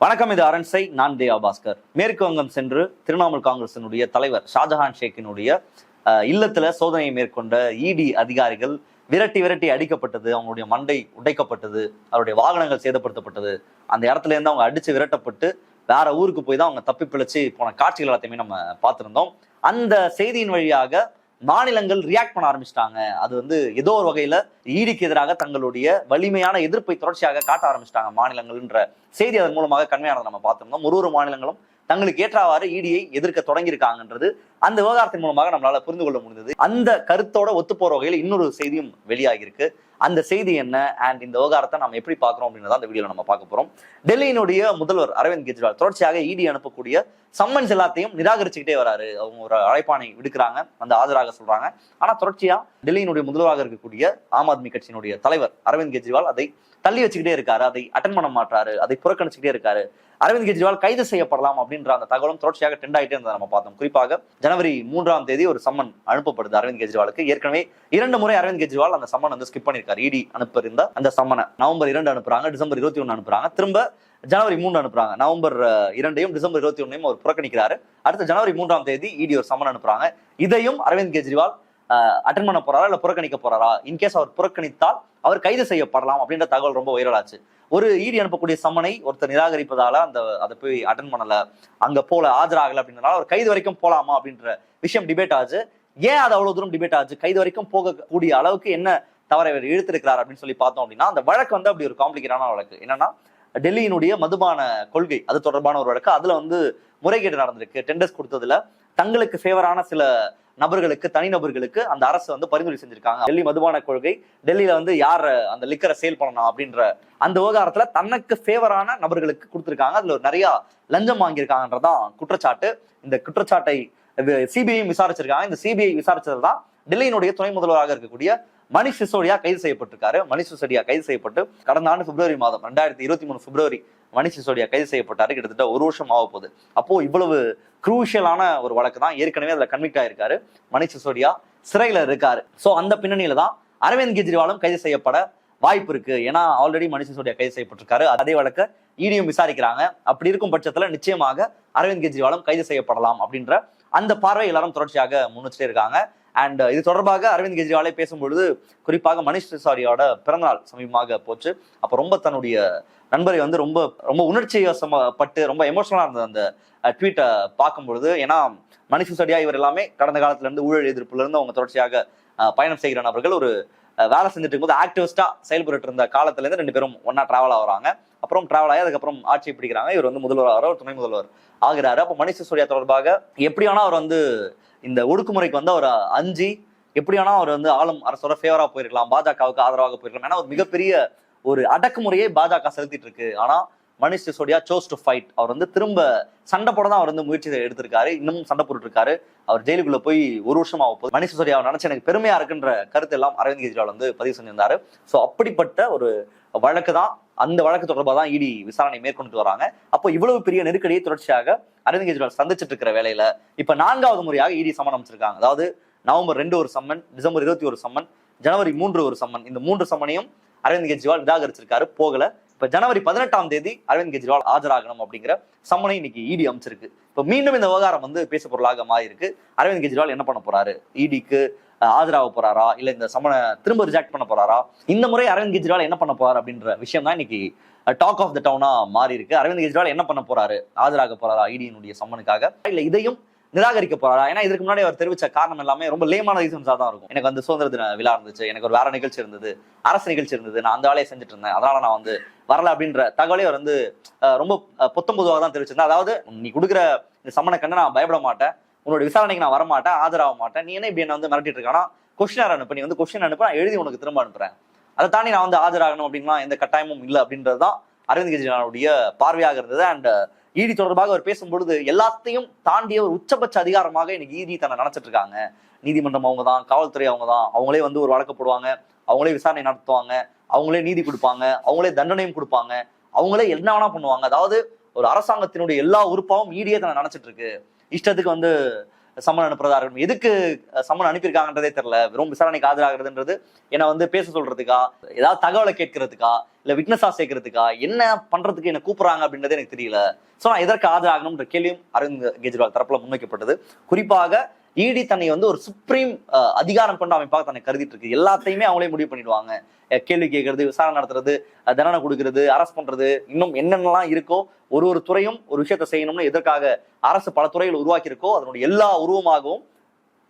வணக்கம் இது அரண்சை. நான் தேவா பாஸ்கர் மேற்கு வங்கம் சென்று திரிணாமுல் காங்கிரசினுடைய தலைவர் ஷாஜஹான் ஷேக்கினுடைய அஹ், இல்லத்துல சோதனையை மேற்கொண்ட இடி அதிகாரிகள் விரட்டி விரட்டி அடிக்கப்பட்டது அவங்களுடைய மண்டை உடைக்கப்பட்டது அவருடைய வாகனங்கள் சேதப்படுத்தப்பட்டது. அந்த இடத்துல இருந்து அவங்க அடிச்சு விரட்டப்பட்டு வேற ஊருக்கு போய் தான் அவங்க தப்பி பிழைச்சு போன காட்சிகள் எல்லாத்தையுமே நம்ம பார்த்திருந்தோம். அந்த செய்தியின் வழியாக மாநிலங்கள் ரியாக்ட் பண்ண ஆரம்பிச்சிட்டாங்க. அது வந்து ஏதோ ஒரு வகையில ஈடிக்கு எதிராக தங்களுடைய வலிமையான எதிர்ப்பை தொடர்ச்சியாக காட்ட ஆரம்பிச்சிட்டாங்க மாநிலங்கள்ன்ற செய்தி அதன் மூலமாக கண்மையானதை நம்ம பார்த்திருந்தோம். ஒரு ஒரு மாநிலங்களும் தங்களுக்கு ஏற்றவாறு ஈடியை எதிர்க்க தொடங்கியிருக்காங்கன்றது அந்த விவகாரத்தின் மூலமாக நம்மளால புரிந்து கொள்ள முடிந்தது. அந்த கருத்தோட ஒத்து போற வகையில் இன்னொரு செய்தியும் வெளியாகியிருக்கு. அந்த செய்தி என்ன? அண்ட் இந்த விவகாரத்தை நம்ம எப்படி பார்க்குறோம் அப்படின்றத அந்த வீடியோவில் நம்ம பார்க்க போறோம். டெல்லியினுடைய முதல்வர் அரவிந்த் கெஜ்ரிவால் தொடர்ச்சியாக இடி அனுப்பக்கூடிய சம்மன்ஸ் எல்லாத்தையும் நிராகரிச்சுக்கிட்டே வராரு. அவங்க ஒரு அழைப்பானை விடுக்கிறாங்க. அந்த ஆஜராக சொல்றாங்க. ஆனா தொடர்ச்சியா டெல்லியினுடைய முதல்வராக இருக்கக்கூடிய ஆம் ஆத்மி கட்சியினுடைய தலைவர் அரவிந்த் கெஜ்ரிவால் அதை தள்ளி வச்சுக்கிட்டே இருக்காரு. அதை அட்டன் பண்ண மாட்டாரு அதை புறக்கணிச்சுக்கிட்டே இருக்காரு. அரவிந்த் கெஜ்ரிவால் கைது செய்யப்படலாம் அப்படின்ற அந்த தகவலும் தொடர்ச்சியாக டெண்ட் ஆகிட்டே இருந்ததை நம்ம பார்த்தோம். குறிப்பாக ஜனவரி மூன்றாம் தேதி ஒரு சம்மன் அனுப்பப்படுது அரவிந்த் கெஜ்ரிவாலுக்கு. ஏற்கனவே இரண்டு முறை அரவிந்த் கெஜ்ரிவால் அந்த சம்மன் வந்து ஸ்கிப் பண்ணியிருக்காரு. இடி அனுப்பியிருந்த அந்த சம்மனை. நவம்பர் இரண்டு அனுப்புறாங்க டிசம்பர் இருபத்தி ஒன்று அனுப்புறாங்க. திரும்ப ஜனவரி மூணு அனுப்புறாங்க. நவம்பர் இரண்டையும் டிசம்பர் இருபத்தி ஒன்றையும் அவர் புறக்கணிக்கிறாரு. அடுத்த ஜனவரி மூன்றாம் தேதி இடி ஒரு சம்மன் அனுப்புறாங்க. இதையும் அரவிந்த் கெஜ்ரிவால் அட்டன் பண்ண போறாரா இல்ல புறக்கணிக்க போறாரா? இன்கேஸ் அவர் புறக்கணித்தால் அவர் கைது செய்யப்படலாம் அப்படின்ற தகவல் ரொம்ப வைரலாச்சு ஒரு ஈடி அனுப்பக்கூடிய சம்மனை ஒருத்தர் நிராகரிப்பதால அந்த அதை போய் அட்டன் பண்ணல. அங்க போல ஆஜராகல அப்படின்றனால அவர் கைது வரைக்கும் போலாமா அப்படின்ற விஷயம் டிபேட் ஆச்சு. ஏன் அது அவ்வளவு தூரம் டிபேட் ஆச்சு? கைது வரைக்கும் போகக்கூடிய அளவுக்கு என்ன தவறை இவர் இழுத்திருக்கிறார் அப்படின்னு சொல்லி பார்த்தோம் அப்படின்னா அந்த வழக்கு வந்து அப்படி ஒரு காம்ப்ளிகேட்டான வழக்கு. என்னன்னா டெல்லியினுடைய மதுபான கொள்கை அது தொடர்பான ஒரு வழக்கு. அதுல வந்து முறைகேடு நடந்திருக்கு. டெண்டர்ஸ் கொடுத்ததுல தங்களுக்கு ஃபேவரான சில நபர்களுக்கு தனிநபர்களுக்கு அந்த அரசு வந்து பரிந்துரை செஞ்சிருக்காங்க. டெல்லி மதுபான கொள்கை டெல்லியில வந்து யார் அந்த லிக்கரை சேல் பண்ணணும் அப்படின்ற அந்த விவகாரத்துல தனக்கு ஃபேவரான நபர்களுக்கு கொடுத்துருக்காங்க. அதுல நிறைய லஞ்சம் வாங்கியிருக்காங்கன்றதான் குற்றச்சாட்டு. இந்த குற்றச்சாட்டை சிபிஐ விசாரிச்சிருக்காங்க. இந்த சிபிஐ விசாரிச்சது தான் டெல்லியினுடைய துணை முதல்வராக இருக்கக்கூடிய மணிஷ் சிசோடியா கைது செய்யப்பட்டிருக்காரு. மணிஷ் சிசோடியா கைது செய்யப்பட்டு கடந்த ஆண்டு பிப்ரவரி மாதம் ரெண்டாயிரத்தி இருபத்தி மூணு பிப்ரவரி மணிஷ் சிசோடியா கைது செய்யப்பட்டாரு. கிட்டத்தட்ட ஒரு வருஷம் ஆக போகுது. அப்போ இவ்வளவு குரூஷியலான ஒரு வழக்கு தான் ஏற்கனவே அதுல கன்விக்ட் ஆயிருக்காரு. மணிஷ் சிசோடியா சிறையில இருக்காரு. சோ அந்த பின்னணியில தான் அரவிந்த் கெஜ்ரிவாலும் கைது செய்யப்பட வாய்ப்பு இருக்கு. ஏன்னா ஆல்ரெடி மணிஷ் சிசோடியா கைது செய்யப்பட்டிருக்காரு. அதே வழக்க இடியும் விசாரிக்கிறாங்க. அப்படி இருக்கும் பட்சத்துல நிச்சயமாக அரவிந்த் கெஜ்ரிவாலும் கைது செய்யப்படலாம் அப்படின்ற அந்த பார்வை எல்லாரும் தொடர்ச்சியாக முன்னிச்சுட்டே இருக்காங்க. அண்ட் uh, இது தொடர்பாக அரவிந்த் கெஜ்ரிவாலே பேசும்பொழுது குறிப்பாக மணிஷ் சிசாரியோட பிறந்தநாள் சமீபமாக போச்சு. அப்போ ரொம்ப தன்னுடைய நண்பரை வந்து ரொம்ப ரொம்ப உணர்ச்சி பட்டு ரொம்ப எமோஷனலாக இருந்தது அந்த ட்வீட்டை பார்க்கும்பொழுது ஏன்னா மணிஷ் சிசாரியா இவர் எல்லாமே கடந்த காலத்திலேருந்து ஊழல் எதிர்ப்புலேருந்து அவங்க தொடர்ச்சியாக பயணம் செய்கிற நபர்கள் ஒரு வேலை செஞ்சுட்டு இருக்கும்போது ஆக்டிவிஸ்டா செயல்பட்டு இருந்த காலத்துலேருந்து ரெண்டு பேரும் ஒன்னா டிராவல் ஆகிறாங்க. அப்புறம் டிராவல் ஆகி அதுக்கப்புறம் ஆட்சி பிடிக்கிறாங்க. இவர் வந்து முதல்வர் ஆகிறார் துணை முதல்வர். ஆகிறாரு. அப்போ மணி சிசோடியா தொடர்பாக எப்படி அவர் வந்து இந்த ஒடுக்குமுறைக்கு வந்து அவர் அஞ்சு எப்படி அவர் வந்து ஆளும் அரசோட ஃபேவரா போயிருக்கலாம் பாஜகவுக்கு ஆதரவாக போயிருக்கலாம். ஏன்னா ஒரு மிகப்பெரிய ஒரு அடக்குமுறையை பாஜக செலுத்திட்டு இருக்கு ஆனா Manish Sisodia chose to fight அவர் வந்து திரும்ப சண்டை போட தான் அவர் வந்து முயற்சி எடுத்திருக்காரு. இன்னமும் சண்டை போட்டுட்டு இருக்காரு அவர் ஜெயிலுக்குள்ள போய் ஒரு வருஷம் ஆக போகுது. மணிஷ் சிசோடியா நினைச்சு எனக்கு பெருமையா இருக்குன்ற கருத்து எல்லாம் அரவிந்த் கெஜ்ரிவால் வந்து பதிவு செஞ்சிருந்தாரு. ஸோ அப்படிப்பட்ட ஒரு வழக்கு தான். அந்த வழக்கு தொடர்பாக தான் இடி விசாரணை மேற்கொண்டு வராங்க. அப்போ இவ்வளவு பெரிய நெருக்கடியை தொடர்ச்சியாக அரவிந்த் கெஜ்ரிவால் சந்திச்சிட்டு இருக்கிற வேலையில இப்ப நான்காவது முறையாக இடி சம்மன் அமைச்சிருக்காங்க. அதாவது நவம்பர் ரெண்டு ஒரு சம்மன் டிசம்பர் இருபத்தி ஒரு சம்மன் ஜனவரி மூன்று ஒரு சம்மன் இந்த மூன்று சம்மனையும் அரவிந்த் கெஜ்ரிவால் நிராகரிச்சிருக்காரு. போகல. இப்ப ஜனவரி பதினெட்டாம் தேதி அரவிந்த் கெஜ்ரிவால் ஆஜராகணும் அப்படிங்கிற சம்மனை இன்னைக்கு இடி அமைச்சிருக்கு. இப்ப மீண்டும் இந்த விவகாரம் வந்து பேச பொருளாக மாறியிருக்கு. அரவிந்த் கெஜ்ரிவால் என்ன பண்ண போறாரு? இடிக்கு ஆஜராக போறாரா? இல்ல இந்த சம்மனை திரும்ப ரிஜெக்ட் பண்ண போறாரா? இந்த முறை அரவிந்த் கெஜ்ரிவால் என்ன பண்ண போறாரு அப்படின்ற விஷயம் தான் இன்னைக்கு டாக் ஆஃப் த டவுனா மாறி இருக்கு அரவிந்த் கெஜ்ரிவால் என்ன பண்ண போறாரு? ஆஜராக போறாரா இடியினுடைய சம்மனுக்காக? இல்ல இதையும் நிராகரிக்க போறாரா? ஏன்னா இதுக்கு முன்னாடி அவர் தெரிவிச்ச காரணம் எல்லாமே ரொம்ப லேமான ரீசன்ஸா தான் இருக்கும். எனக்கு வந்து சுதந்திர தின விழா இருந்துச்சு. எனக்கு ஒரு வேற நிகழ்ச்சி இருந்தது. அரசு நிகழ்ச்சி இருந்தது. நான் அந்த வேலையை செஞ்சுட்டு இருந்தேன். அதனால நான் வந்து வரல அப்படின்ற தகவலே அவர் வந்து ரொம்ப பொத்தம் பொதுவாக தான் தெரிவிச்சிருந்தா அதாவது நீ கொடுக்குற இந்த சம்மனை கண்டு நான் பயப்பட மாட்டேன். உன்னோட விசாரணைக்கு நான் வர மாட்டேன் ஆஜராக மாட்டேன். நீ என்ன இப்படி என்ன வந்து மிரட்டிட்டு இருக்கானா கொஸ்டினார் அனுப்பு. நீ வந்து கொஸ்டின் அனுப்ப நான் எழுதி உனக்கு திரும்ப அனுப்புறேன். அதை தாண்டி நான் வந்து ஆஜராகணும் அப்படின்லாம் எந்த கட்டாயமும் இல்லை அப்படின்றது தான் அரவிந்த் கெஜ்ரிவாலுடைய பார்வையாக இருந்தது. அண்ட் இடி தொடர்பாக அவர் பேசும்பொழுது எல்லாத்தையும் தாண்டிய ஒரு உச்சபட்ச அதிகாரமாக இன்னைக்கு இடி தன்னை நினைச்சிட்டு இருக்காங்க. நீதிமன்றம் அவங்க தான் காவல்துறை அவங்க தான் அவங்களே வந்து ஒரு வழக்கு போடுவாங்க. அவங்களே விசாரணை நடத்துவாங்க அவங்களே நீதி கொடுப்பாங்க அவங்களே தண்டனையும் கொடுப்பாங்க அவங்களே என்ன வேணா பண்ணுவாங்க. அதாவது ஒரு அரசாங்கத்தினுடைய எல்லா உறுப்பாவும் ஈடியே தன்னை நினைச்சிட்டு இருக்கு. இஷ்டத்துக்கு வந்து சம்மன் அனுப்புறதா இருக்கணும் எதுக்கு சம்மன் அனுப்பியிருக்காங்கன்றதே தெரியல. வெறும் விசாரணைக்கு ஆஜராகிறதுன்றது என்னை வந்து பேச சொல்றதுக்கா ஏதாவது தகவலை கேட்கறதுக்கா இல்ல விட்னஸா சேர்க்கறதுக்கா என்ன பண்றதுக்கு என்ன கூப்பிடுறாங்க அப்படின்றது எனக்கு தெரியல. ஸோ நான் எதற்கு ஆஜராகணும்ன்ற கேள்வியும் அரவிந்த் கெஜ்ரிவால் தரப்புல முன்வைக்கப்பட்டது. குறிப்பாக இடி தன்னை வந்து ஒரு சுப்ரீம் அதிகாரம் கொண்ட அமைப்பாக தன்னை கருதிட்டு இருக்கு. எல்லாத்தையுமே அவங்களே முடிவு பண்ணிடுவாங்க. கேள்வி கேட்கறது விசாரணை நடத்துறது தண்டனை கொடுக்கறது அரெஸ்ட் பண்றது இன்னும் என்னென்னலாம் இருக்கோ ஒரு ஒரு துறையும் ஒரு விஷயத்த செய்யணும்னு எதற்காக அரசு பல துறைகள் உருவாக்கி இருக்கோ அதனுடைய எல்லா உருவமாகவும்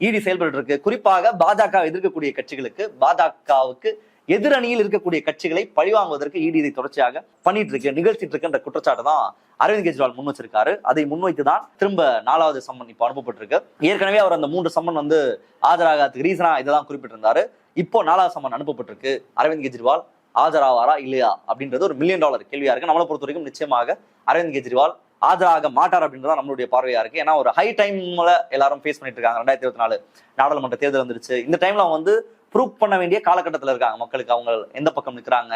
இடி செயல்பட்டு இருக்கு. குறிப்பாக பாஜக எதிர்க்கக்கூடிய கட்சிகளுக்கு பாஜகவுக்கு எதிரணியில் இருக்கக்கூடிய கட்சிகளை பழிவாங்குவதற்கு இடி இதை தொடர்ச்சியாக பண்ணிட்டு இருக்கு நிகழ்த்திட்டு இருக்குன்ற குற்றச்சாட்டு தான் அரவிந்த் கெஜ்ரிவால் முன் வச்சிருக்காரு. அதை முன்வைத்து தான் திரும்ப நாலாவது சம்மன் இப்போ அனுப்பப்பட்டிருக்கு. ஏற்கனவே அவர் அந்த மூன்று சம்மன் வந்து ஆஜராகிறதுக்கு ரீசனா இதை தான் குறிப்பிட்டிருந்தாரு. இப்போ நாலாவது சம்மன் அனுப்பப்பட்டிருக்கு. அரவிந்த் கெஜ்ரிவால் ஆஜராவாரா இல்லையா அப்படின்றது ஒரு மில்லியன் டாலர் கேள்வியா இருக்கு. நம்மளை பொறுத்த வரைக்கும் நிச்சயமாக அரவிந்த் கெஜ்ரிவால் ஆஜராக மாட்டார் அப்படின்றத நம்மளுடைய பார்வையா இருக்கு. ஏன்னா ஒரு ஹை டைம்ல எல்லாரும் ஃபேஸ் பண்ணிட்டு இருக்காங்க. ரெண்டாயிரத்தி இருபத்தி நாலு நாடாளுமன்ற தேர்தல் வந்துருச்சு. இந்த டைம்ல வந்து ப்ரூவ் பண்ண வேண்டிய காலகட்டத்தில் இருக்காங்க மக்களுக்கு. அவங்க எந்த பக்கம் நிற்கிறாங்க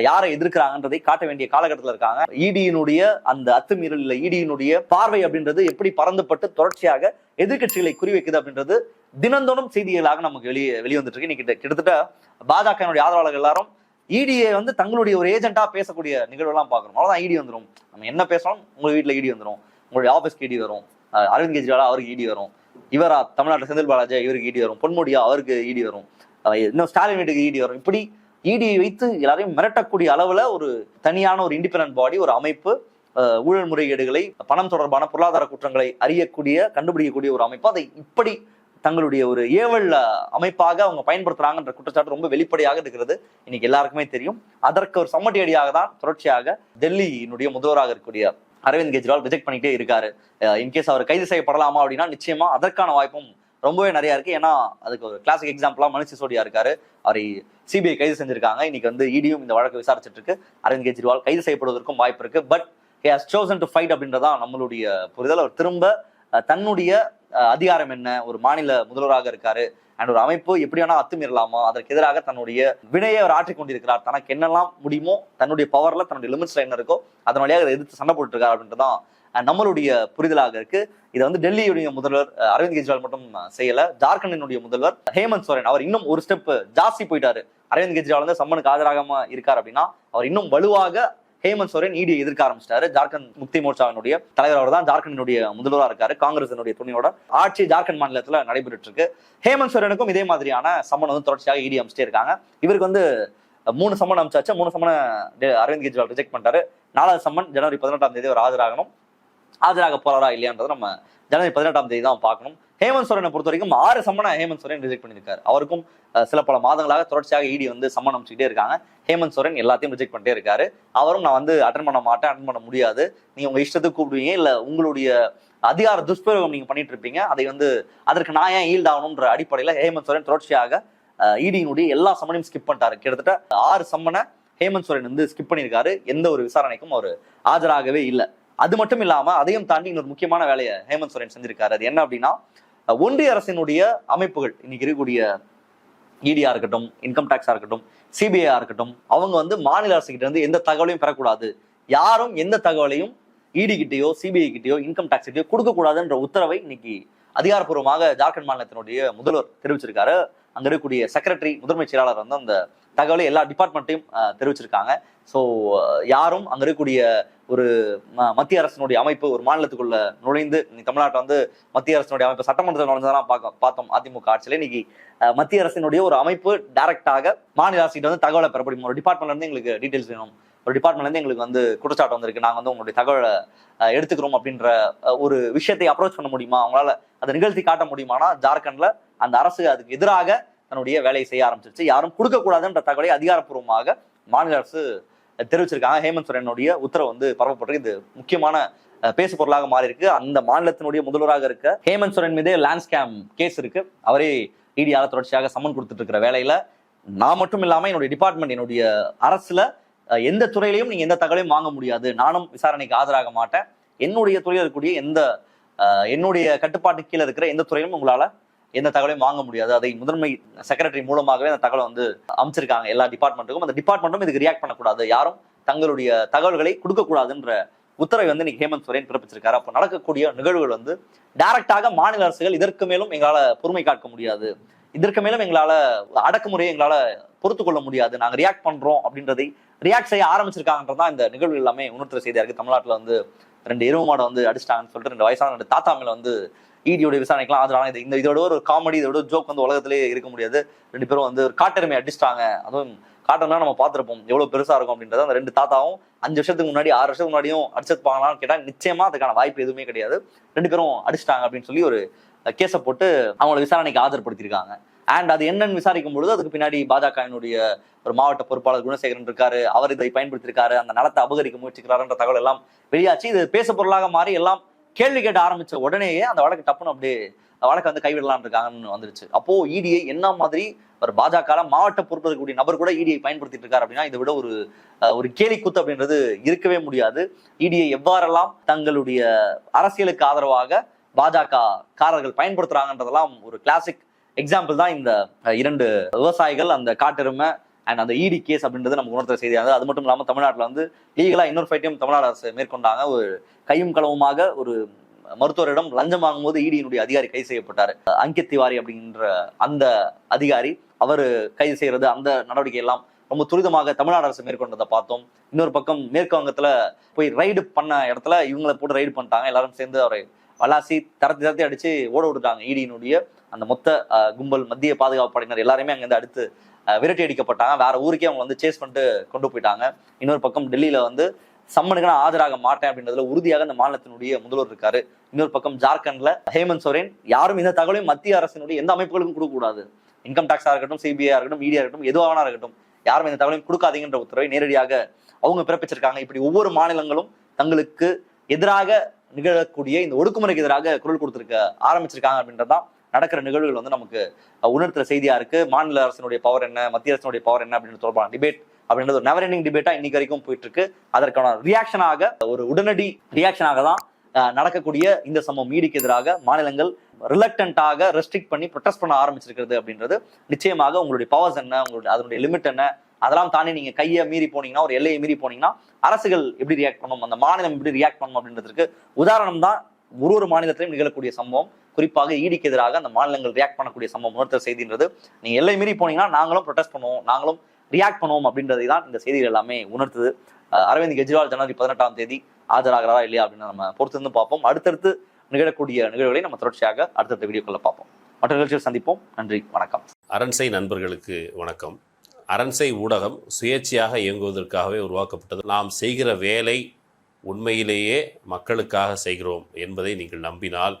யாரை எதிர்க்கிறாங்கன்றதை காட்ட வேண்டிய காலகட்டத்தில் இருக்காங்க. E இடியினுடைய அந்த அத்துமீறல் இல்லை இடியினுடைய e பார்வை அப்படின்றது எப்படி பறந்துபட்டு தொடர்ச்சியாக எதிர்க்கட்சிகளை குறிவைக்குது அப்படின்றது தினந்தோறும் செய்திகளாக நமக்கு வெளியே வெளிவந்துட்டு இருக்கு இன்னைக்கு கிட்ட- கிட்டத்தட்ட பாஜகனுடைய ஆதரவாளர்கள் எல்லாரும் e இடியை வந்து தங்களுடைய ஒரு ஏஜென்ட்டா பேசக்கூடிய நிகழ்வுலாம் பார்க்கணும். அவ்வளவுதான் இடி வந்துடும் நம்ம என்ன பேசணும் உங்க வீட்டுல இடி வந்துரும். உங்களுடைய ஆபீஸ்க்கு இடி வரும். அரவிந்த் கெஜ்ரிவால் அவருக்கு இடி வரும். இவரா தமிழ்நாட்டில் செந்தில் பாலாஜி இவருக்கு இடி வரும். பொன்முடியா அவருக்கு இடி வரும். இன்னும் ஸ்டாலின் வீட்டுக்கு இடி வரும். இப்படி இடியை வைத்து எல்லாரையும் மிரட்டக்கூடிய அளவுல ஒரு தனியான ஒரு இண்டிபெண்டன்ட் பாடி ஒரு அமைப்பு ஊழல் முறைகேடுகளை பணம் தொடர்பான பொருளாதார குற்றங்களை அறியக்கூடிய கண்டுபிடிக்கக்கூடிய ஒரு அமைப்பு. அதை இப்படி தங்களுடைய ஒரு ஏவல் அமைப்பாக அவங்க பயன்படுத்துறாங்கன்ற குற்றச்சாட்டு ரொம்ப வெளிப்படையாக இருக்கிறது. இன்னைக்கு எல்லாருக்குமே தெரியும். அதற்கு ஒரு சம்மட்டி அடியாக தான் தொடர்ச்சியாக டெல்லியினுடைய முதல்வராக இருக்கக்கூடிய அரவிந்த் கெஜ்ரிவால் ரிஜெக்ட் பண்ணிட்டே இருக்காரு. இன்கேஸ் அவர் கைது செய்யப்படலாமா அப்படின்னா நிச்சயமா அதற்கான வாய்ப்பும் ரொம்பவே நிறைய இருக்கு. ஏன்னா அதுக்கு ஒரு கிளாசிக் எக்ஸாம்பிளா மனுஷ் சிசோடியா இருக்காரு. அவரை சிபிஐ கைது செஞ்சிருக்காங்க. இன்னைக்கு வந்து இடியும் இந்த வழக்கு விசாரிச்சுட்டு இருக்கு. அரவிந்த் கெஜ்ரிவால் கைது செய்யப்படுவதற்கும் வாய்ப்பு இருக்கு. But he has chosen to fight அப்படின்றதான் நம்மளுடைய புரிதல். அவர் திரும்ப தன்னுடைய அதிகாரம் என்ன ஒரு மாநில முதல்வராக இருக்காரு அண்ட் ஒரு அமைப்பு எப்படி வேணா அத்துமீறலாமா அதற்கு எதிராக தன்னுடைய வினையை அவர் ஆற்றிக் கொண்டிருக்கிறார். தனக்கு என்னெல்லாம் முடியுமோ தன்னுடைய பவர்ல தன்னுடைய லிமிட்ஸ்ல என்ன இருக்கோ அதன் வழியாக எதிர்த்து சண்டை போட்டுருக்கார் அப்படின்றதான் நம்மளுடைய புரிதலாக இருக்கு. இதை வந்து டெல்லியுடைய முதல்வர் அரவிந்த் கெஜ்ரிவால் மட்டும் செய்யல. ஜார்க்கண்டினுடைய முதல்வர் ஹேமந்த் சோரன் அவர் இன்னும் ஒரு ஸ்டெப் ஜாஸ்தி போயிட்டாரு. அரவிந்த் கெஜ்ரிவால் வந்து சம்மனுக்கு ஆஜராகாம இருக்கார் அப்படின்னா அவர் இன்னும் வலுவாக ஹேமந்த் சோரன் இடி எதிர்க்க ஆரம்பிச்சிட்டாரு. ஜார்க்கண்ட் முக்தி மோர்ச்சாவினுடைய தலைவர் அவர் தான் ஜார்க்கண்டினுடைய முதல்வராக இருக்காரு. காங்கிரசினுடைய துணையோட ஆட்சி ஜார்க்கண்ட் மாநிலத்தில் நடைபெற்று இருக்கு ஹேமந்த் சோரனுக்கும் இதே மாதிரியான சம்மன் வந்து தொடர்ச்சியாக இடி அமைச்சிட்டே இருக்காங்க. இவருக்கு வந்து மூணு சம்மன் அமைச்சாச்சு. மூணு சம்மனை அரவிந்த் கெஜ்ரிவால் ரிஜெக்ட் பண்ணிட்டாரு. நாலாவது சம்மன் ஜனவரி பதினெட்டாம் தேதி அவர் ஆஜராகணும். ஆஜராக போறாரா இல்லையான்றதை நம்ம ஜனவரி பதினெட்டாம் தேதி தான் பார்க்கணும். ஹேமந்த் சோரனை பொறுத்த வரைக்கும் ஆறு சம்மனை ஹேமந்த் சோரன் ரிஜெக்ட் பண்ணியிருக்காரு. அவருக்கும் சில பல மாதங்களாக தொடர்ச்சியாக இடி வந்து சம்மன் அமைச்சுக்கிட்டே இருக்காங்க. ஹேமந்த் சோரன் எல்லாத்தையும் ரிஜெக்ட் பண்ணிட்டே இருக்காரு. அவரும் நான் வந்து அட்டன் பண்ண மாட்டேன் அட்டன் பண்ண முடியாது. நீங்க உங்க இஷ்டத்துக்கு கூப்பிடுவீங்க இல்ல உங்களுடைய அதிகார துஷ்பிரயோகம் நீங்க பண்ணிட்டு இருப்பீங்க. அதை வந்து அதற்கு நான் ஏன் ஈல்ட் ஆகணும்ன்ற அடிப்படையில ஹேமந்த் சோரன் தொடர்ச்சியாக இடியினுடைய e எல்லா சம்மனையும் ஸ்கிப் பண்ணிட்டாரு. கிட்டத்தட்ட ஆறு சம்மனை ஹேமந்த் சோரன் வந்து ஸ்கிப் பண்ணியிருக்காரு. எந்த ஒரு விசாரணைக்கும் அவர் ஆஜராகவே இல்லை. அது மட்டும் இல்லாம அதையும் தாண்டி இன்னொரு முக்கியமான வேலையை ஹேமந்த் சோரன் செஞ்சிருக்காரு. அது என்ன அப்படின்னா ஒன்றிய அரசினுடைய அமைப்புகள் இன்னைக்கு இருக்கக்கூடிய இடியா இருக்கட்டும் இன்கம் டேக்ஸா இருக்கட்டும் சிபிஐயா இருக்கட்டும் அவங்க வந்து மாநில அரசு கிட்ட இருந்து எந்த தகவலையும் பெறக்கூடாது. யாரும் எந்த தகவலையும் இடி கிட்டயோ சிபிஐ கிட்டயோ இன்கம் டேக்ஸ் கிட்டயோ கொடுக்க கூடாதுன்ற உத்தரவை இன்னைக்கு அதிகாரப்பூர்வமாக ஜார்க்கண்ட் மாநிலத்தினுடைய முதல்வர் தெரிவிச்சிருக்காரு. அங்க இருக்கக்கூடிய செக்ரட்டரி முதன்மை செயலாளர் வந்து அந்த தகவலை எல்லா டிபார்ட்மெண்ட்டையும் தெரிவிச்சிருக்காங்க. ஸோ யாரும் அங்கே இருக்கக்கூடிய ஒரு ம- மத்திய அரசினுடைய அமைப்பு ஒரு மாநிலத்துக்குள்ள நுழைந்து இன்னைக்கு தமிழ்நாட்டில் வந்து மத்திய அரசினுடைய அமைப்பு சட்டமன்றத்தில் நுழைஞ்சதெல்லாம் பார்க்க பார்த்தோம். அதிமுக ஆட்சியில் இன்னைக்கு மத்திய அரசினுடைய ஒரு அமைப்பு டைரக்டாக மாநில அரசிட்ட வந்து தகவலை பெற முடியும் ஒரு டிபார்ட்மெண்ட்லேருந்து எங்களுக்கு டீட்டெயில்ஸ் வேணும். ஒரு டிபார்ட்மெண்ட்ல இருந்து எங்களுக்கு வந்து குற்றச்சாட்டு வந்திருக்கு. நாங்கள் வந்து உங்களுடைய தகவலை எடுத்துக்கிறோம் அப்படின்ற ஒரு விஷயத்தை அப்ரோச் பண்ண முடியுமா? அவங்களால அதை நிகழ்த்தி காட்ட முடியுமானா? ஜார்க்கண்ட்ல அந்த அரசு அதுக்கு எதிராக தன்னுடைய வேலையை செய்ய ஆரம்பிச்சிருச்சு. யாரும் கொடுக்க கூடாதுன்ற தகவலை அதிகாரப்பூர்வமாக மாநில அரசு தெரிவிச்சிருக்காங்க. ஹேமந்த் சோரனுடைய உத்தரவு வந்து பரவப்பட்டு இது முக்கியமான பேசு பொருளாக மாறி இருக்கு அந்த மாநிலத்தினுடைய முதல்வராக இருக்க ஹேமந்த் சோரன் மீதே லேண்ட் ஸ்கேம் கேஸ் இருக்கு. அவரே இடியால தொடர்ச்சியாக சம்மன் கொடுத்துட்டு இருக்கிற வேலையில நான் மட்டும் இல்லாம என்னுடைய டிபார்ட்மெண்ட் என்னுடைய அரசுல எந்த துறையிலையும் நீங்க எந்த தகவலையும் வாங்க முடியாது. நானும் விசாரணைக்கு ஆஜராக மாட்டேன். என்னுடைய துறையில் இருக்கக்கூடிய எந்த என்னுடைய கட்டுப்பாட்டு கீழே இருக்கிற எந்த துறையிலும் உங்களால எந்த தகவலையும் வாங்க முடியாது. அதை முதன்மை செக்ரட்டரி மூலமாகவே அந்த தகவலை வந்து அமைச்சிருக்காங்க எல்லா டிபார்ட்மெண்ட்டுக்கும் அந்த டிபார்ட்மெண்ட்டும் இதுக்கு ரியாக்ட் பண்ணக்கூடாது. யாரும் தங்களுடைய தகவல்களை கொடுக்கக்கூடாதுன்ற உத்தரவை வந்து இன்னைக்கு ஹேமந்த் சோரன் பிறப்பிச்சிருக்காரு. அப்போ நடக்கக்கூடிய நிகழ்வுகள் வந்து டைரக்டாக மாநில அரசுகள் இதற்கு மேலும் எங்களால பொறுமை காக்க முடியாது. இதற்கு மேலும் எங்களால அடக்குமுறையை எங்களால பொறுத்து கொள்ள முடியாது. நாங்க ரியாக்ட் பண்றோம் அப்படின்றதை ரியாக்ட் செய்ய ஆரம்பிச்சிருக்காங்கன்றதான் இந்த நிகழ்வு எல்லாமே உணர்த்துற செய்தியா இருக்கு. தமிழ்நாட்டில் வந்து ரெண்டு எருவு மாடை வந்து அடிச்சிட்டாங்கன்னு சொல்லிட்டு ரெண்டு வயசான ரெண்டு தாத்தா மேல வந்து ஈடியோட விசாரணைக்கெல்லாம் ஆஜரான இது இந்த இதோட ஒரு காமெடி இதோட ஜோக் வந்து உலகத்திலே இருக்க முடியாது. ரெண்டு பேரும் வந்து ஒரு காட்டெருமை அடிச்சிட்டாங்க. அதுவும் காட்டெருமை நம்ம பார்த்துருப்போம். எவ்வளவு பெருசா இருக்கும் அப்படின்றத அந்த ரெண்டு தாத்தாவும் அஞ்சு வருஷத்துக்கு முன்னாடி ஆறு வருஷத்துக்கு முன்னாடியும் அடிச்சிருப்பாங்களான்னு கேட்டா நிச்சயமா அதுக்கான வாய்ப்பு எதுவுமே கிடையாது. ரெண்டு பேரும் அடிச்சிட்டாங்க அப்படின்னு சொல்லி ஒரு கேஸை போட்டு அவங்கள விசாரணைக்கு ஆஜர்படுத்தியிருக்காங்க அண்ட் அது என்னன்னு விசாரிக்கும் பொழுது அதுக்கு பின்னாடி பாஜகவினுடைய ஒரு மாவட்ட பொறுப்பாளர் குணசேகரன் இருக்காரு. அவர் இதை பயன்படுத்தியிருக்காரு. அந்த நலத்தை அபகரிக்க முயற்சிக்கிறாருன்ற தகவல் எல்லாம் வெளியாச்சு. இது பேச பொருளாக மாறி எல்லாம் கேள்வி கேட்ட ஆரம்பிச்ச உடனேயே அந்த வழக்கு டப்புன்னு அப்படியே வழக்கை வந்து கைவிடலாம் இருக்காங்கன்னு வந்துருச்சு. அப்போ இடியை என்ன மாதிரி ஒரு பாஜக மாவட்ட பொறுப்பு இருக்கக்கூடிய நபர் கூட இடிஐ பயன்படுத்திட்டு இருக்காரு அப்படின்னா இதை விட ஒரு ஒரு கேலி கூத்து அப்படின்றது இருக்கவே முடியாது. இடிஐ எவ்வாறெல்லாம் தங்களுடைய அரசியலுக்கு ஆதரவாக பாஜக காரர்கள் பயன்படுத்துறாங்கன்றதெல்லாம் ஒரு கிளாசிக் எக்ஸாம்பிள் தான் இந்த இரண்டு விவசாயிகள் அந்த காட்டெருமை அண்ட் அந்த இடி கேஸ் அப்படின்றது நமக்கு உணர்த்த செய்தியாக அது மட்டும் இல்லாமல் தமிழ்நாட்டில் வந்து லீகலாக இன்னொரு ஃபைட்டையும் தமிழ்நாடு அரசு மேற்கொண்டாங்க. ஒரு கையும் களவுமாக ஒரு மருத்துவரிடம் லஞ்சம் வாங்கும்போது இடியினுடைய அதிகாரி கைது செய்யப்பட்டார். அங்கித் திவாரி அப்படின்ற அந்த அதிகாரி அவர் கைது செய்யறது அந்த நடவடிக்கை எல்லாம் ரொம்ப துரிதமாக தமிழ்நாடு அரசு மேற்கொண்டதை பார்த்தோம். இன்னொரு பக்கம் மேற்கு வங்கத்துல போய் ரைடு பண்ண இடத்துல இவங்களை போட்டு ரைடு பண்ணிட்டாங்க. எல்லாரும் சேர்ந்து அவரை வலாசி தரத்தி தரத்தி அடிச்சு ஓட விட்டுட்டாங்க. ஈடியினுடைய அந்த மொத்த கும்பல் மத்திய பாதுகாப்பு படையினர் எல்லாருமே அங்கேருந்து அடுத்து விரட்டி அடிக்கப்பட்டாங்க. வேற ஊருக்கே அவங்க வந்து சேஸ் பண்ணிட்டு கொண்டு போயிட்டாங்க. இன்னொரு பக்கம் டெல்லியில வந்து சம்மனுக்கு நான் ஆஜராக மாட்டேன் அப்படின்றதுல உறுதியாக இந்த மாநிலத்தினுடைய முதல்வர் இருக்காரு. இன்னொரு பக்கம் ஜார்க்கண்ட்ல ஹேமந்த் சோரேன் யாரும் இந்த தகவலையும் மத்திய அரசினுடைய எந்த அமைப்புகளுக்கும் கொடுக்க கூடாது இன்கம் டாக்ஸா இருக்கட்டும் சிபிஐ இருக்கட்டும் மீடியா இருக்கட்டும் எதுவாக இருக்கட்டும் யாரும் இந்த தகவலையும் கொடுக்காதீங்கன்ற உத்தரவை நேரடியாக அவங்க பிறப்பிச்சிருக்காங்க. இப்படி ஒவ்வொரு மாநிலங்களும் தங்களுக்கு எதிராக நிகழக்கூடிய இந்த ஒடுக்குமுறைக்கு எதிராக குரல் கொடுத்துருக்க ஆரம்பிச்சிருக்காங்க அப்படின்றதான் நடக்கிற நிகழ்வுகள் வந்து நமக்கு உணர்த்துற செய்தியா இருக்கு. மாநில அரசினுடைய பவர் என்ன மத்திய அரசினுடைய பவர் என்ன அப்படின்னு தொடர்பான டிபேட் அப்படின்றது ஒரு நெவர் எண்டிங் டிபேட்டா இன்னைக்கு வரைக்கும் போயிட்டு இருக்கு அதற்கான ரியாக்ஷனாக ஒரு உடனடி ரியாக்ஷனாக தான் நடக்கக்கூடிய இந்த சம்பவம் ஈடிக்கு எதிராக மாநிலங்கள் ரிலக்டன்ட்டாக ரெஸ்ட்ரிக்ட் பண்ணி ப்ரொடெஸ்ட் பண்ண ஆரம்பிச்சிருக்கிறது அப்படின்றது நிச்சயமாக உங்களுடைய பவர்ஸ் என்ன உங்களுடைய அதனுடைய லிமிட் என்ன அதெல்லாம் தாண்டி நீங்க கையை மீறி போனீங்கன்னா ஒரு எல்லையை மீறி போனீங்கன்னா அரசுகள் எப்படி ரியாக்ட் பண்ணும் அந்த மாநிலம் எப்படி ரியாக்ட் பண்ணும் அப்படின்றதுக்கு உதாரணம் தான் ஒரு ஒரு மாநிலத்திலையும் நிகழக்கூடிய சம்பவம். குறிப்பாக ஈடிக்கு எதிராக அந்த மாநிலங்கள் ரியாக்ட் பண்ணக்கூடிய சம்பவம் உணர்த்த செய்தின்றது. நீங்க எல்லை மீறி போனீங்கன்னா நாங்களும் ப்ரொடெஸ்ட் பண்ணுவோம் நாங்களும் ரியாக்ட் பண்ணுவோம் அப்படின்றதை தான் இந்த செய்திகள் எல்லாமே உணர்த்துது. அஹ் அரவிந்த் கெஜ்ரிவால் ஜனவரி பதினெட்டாம் தேதி ஆஜராகிறாரா இல்லையா அப்படின்னு நம்ம பொறுத்திருந்து பார்ப்போம். அடுத்தடுத்து நிகழக்கூடிய நிகழ்வுகளை நம்ம தொடர்ச்சியாக அடுத்தடுத்த வீடியோக்களை பார்ப்போம். மற்ற நிகழ்ச்சியில் சந்திப்போம். நன்றி வணக்கம். அரண்சை நண்பர்களுக்கு வணக்கம். அரண்சை ஊடகம் சுயேட்சையாக இயங்குவதற்காகவே உருவாக்கப்பட்டது. நாம் செய்கிற வேலை உண்மையிலேயே மக்களுக்காக செய்கிறோம் என்பதை நீங்கள் நம்பினால்